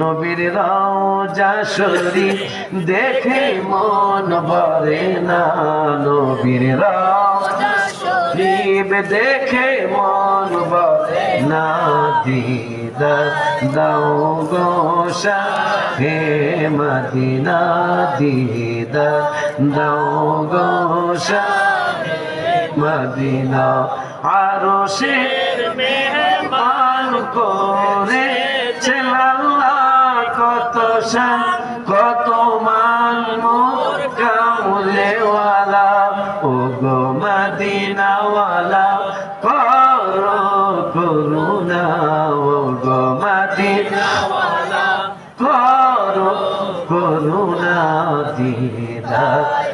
নবীর রওজা শরীফ দেখে মন ভরে না। নবীর রওজা শরীফ দেখে মন ভরে না। দিদার দাও গোসা হে মদিনা, দিদার দাও গোসা মদিনা। আরও সে মেহমান করে শান কত মান মোর কামলেওয়ালা ও গো মদিনাওয়ালা, করো করুণা ও গো মদিনাওয়ালা, করো করুণা দিদা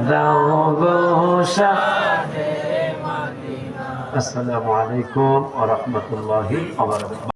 দাও গোসা আসসালামু আলাইকুম ওয়া রাহমাতুল্লাহি